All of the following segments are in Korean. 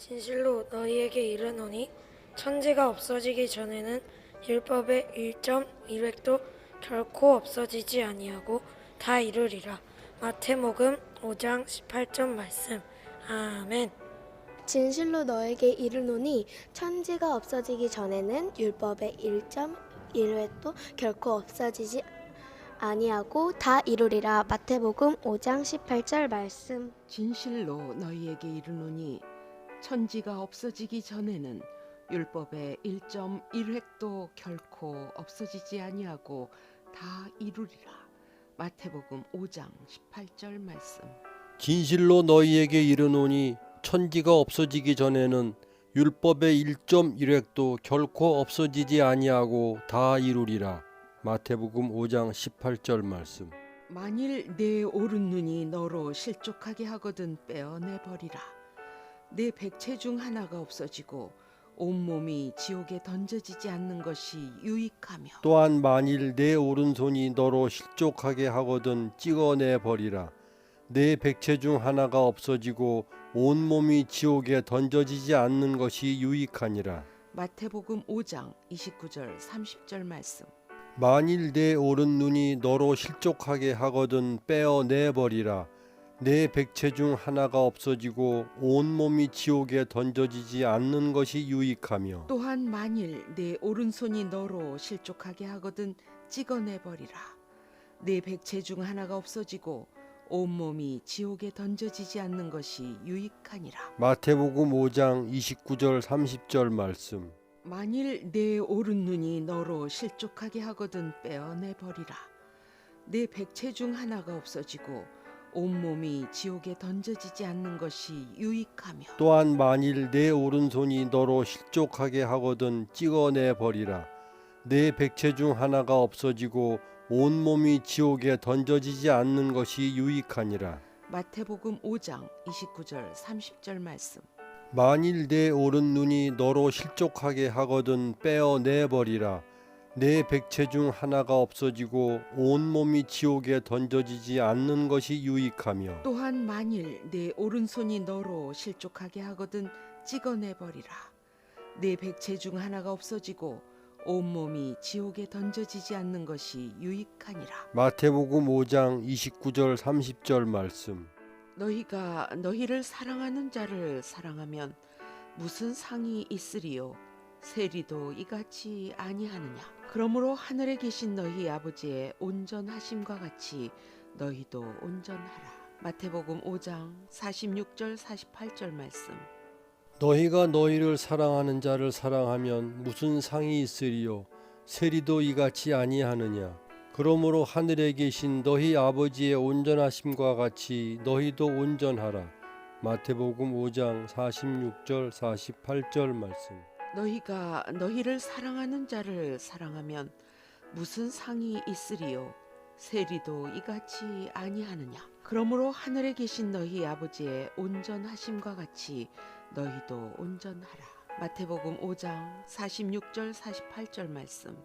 진실로 너희에게 이르노니 천지가 없어지기 전에는 율법의 1.1획도 결코 없어지지 아니하고 다 이루리라. 마태복음 5장 18절 말씀. 아멘. 진실로 너에게 이르노니 천지가 없어지기 전에는 율법의 1.1획도 결코 없어지지 아니하고 다 이루리라. 마태복음 5장 18절 말씀. 진실로 너희에게 이르노니 천지가 없어지기 전에는 율법의 1.1획도 결코 없어지지 아니하고 다 이루리라. 마태복음 5장 18절 말씀. 진실로 너희에게 이르노니 천지가 없어지기 전에는 율법의 1.1획도 결코 없어지지 아니하고 다 이루리라. 마태복음 5장 18절 말씀. 만일 내 오른 눈이 너로 실족하게 하거든 빼어내 버리라. 내 백체 중 하나가 없어지고 온몸이 지옥에 던져지지 않는 것이 유익하며 또한 만일 내 오른손이 너로 실족하게 하거든 찍어내 버리라. 내 백체 중 하나가 없어지고 온몸이 지옥에 던져지지 않는 것이 유익하니라. 마태복음 5장 29절 30절 말씀. 만일 내 오른 눈이 너로 실족하게 하거든 빼어내 버리라. 내 백체 중 하나가 없어지고 온 몸이 지옥에 던져지지 않는 것이 유익하며 또한 만일 내 오른손이 너로 실족하게 하거든 찍어내 버리라. 내 백체 중 하나가 없어지고 온 몸이 지옥에 던져지지 않는 것이 유익하니라. 마태복음 5장 29절 30절 말씀. 만일 내 오른 눈이 너로 실족하게 하거든 빼어내 버리라. 내 백체 중 하나가 없어지고 온몸이 지옥에 던져지지 않는 것이 유익하며 또한 만일 내 오른손이 너로 실족하게 하거든 찍어내 버리라. 내 백체 중 하나가 없어지고 온몸이 지옥에 던져지지 않는 것이 유익하니라. 마태복음 5장 29절 30절 말씀. 만일 내 오른 눈이 너로 실족하게 하거든 빼어 내 버리라. 내 백체 중 하나가 없어지고 온 몸이 지옥에 던져지지 않는 것이 유익하며 또한 만일 내 오른손이 너로 실족하게 하거든 찍어내 버리라. 내 백체 중 하나가 없어지고 온 몸이 지옥에 던져지지 않는 것이 유익하니라. 마태복음 5장 29절 30절 말씀. 너희가 너희를 사랑하는 자를 사랑하면 무슨 상이 있으리요? 세리도 이같이 아니하느냐? 그러므로 하늘에 계신 너희 아버지의 온전하심과 같이 너희도 온전하라. 마태복음 5장 46절 48절 말씀. 너희가 너희를 사랑하는 자를 사랑하면 무슨 상이 있으리요? 세리도 이같이 아니하느냐? 그러므로 하늘에 계신 너희 아버지의 온전하심과 같이 너희도 온전하라. 마태복음 5장 46절 48절 말씀. 너희가 너희를 사랑하는 자를 사랑하면 무슨 상이 있으리요? 세리도 이같이 아니하느냐? 그러므로 하늘에 계신 너희 아버지의 온전하심과 같이 너희도 온전하라. 마태복음 5장 46절 48절 말씀.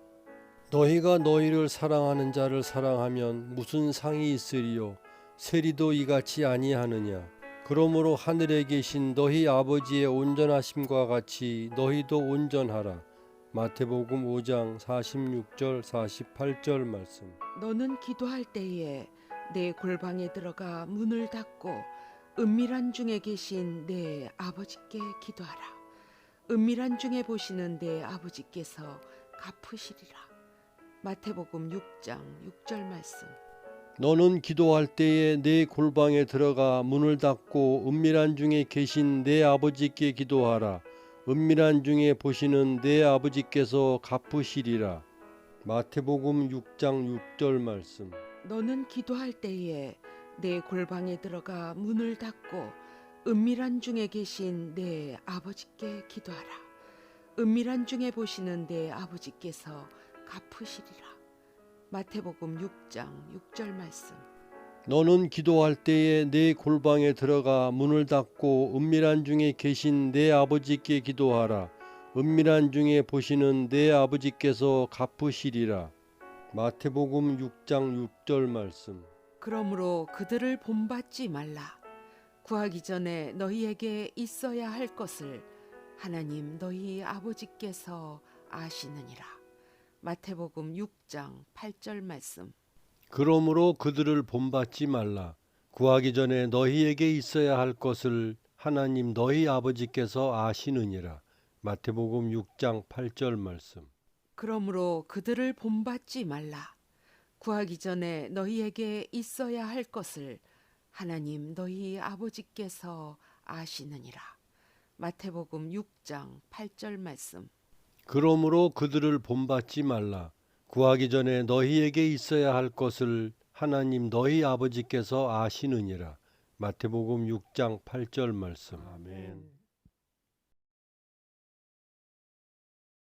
너희가 너희를 사랑하는 자를 사랑하면 무슨 상이 있으리요? 세리도 이같이 아니하느냐? 그러므로 하늘에 계신 너희 아버지의 온전하심과 같이 너희도 온전하라. 마태복음 5장 46절 48절 말씀. 너는 기도할 때에 내 골방에 들어가 문을 닫고 은밀한 중에 계신 내 아버지께 기도하라. 은밀한 중에 보시는 내 아버지께서 갚으시리라. 마태복음 6장 6절 말씀. 너는 기도할 때에 내 골방에 들어가 문을 닫고 은밀한 중에 계신 내 아버지께 기도하라. 은밀한 중에 보시는 내 아버지께서 갚으시리라. 마태복음 6장 6절 말씀. 너는 기도할 때에 내 골방에 들어가 문을 닫고 은밀한 중에 계신 내 아버지께 기도하라. 은밀한 중에 보시는 내 아버지께서 갚으시리라. 마태복음 6장 6절 말씀. 너는 기도할 때에 내 골방에 들어가 문을 닫고 은밀한 중에 계신 내 아버지께 기도하라. 은밀한 중에 보시는 내 아버지께서 갚으시리라. 마태복음 6장 6절 말씀. 그러므로 그들을 본받지 말라. 구하기 전에 너희에게 있어야 할 것을 하나님 너희 아버지께서 아시느니라. 마태복음 6장 8절 말씀. 그러므로 그들을 본받지 말라. 구하기 전에 너희에게 있어야 할 것을 하나님 너희 아버지께서 아시느니라. 마태복음 6장 8절 말씀. 그러므로 그들을 본받지 말라. 구하기 전에 너희에게 있어야 할 것을 하나님 너희 아버지께서 아시느니라. 마태복음 6장 8절 말씀. 그러므로 그들을 본받지 말라. 구하기 전에 너희에게 있어야 할 것을 하나님 너희 아버지께서 아시느니라. 마태복음 6장 8절 말씀. 아멘.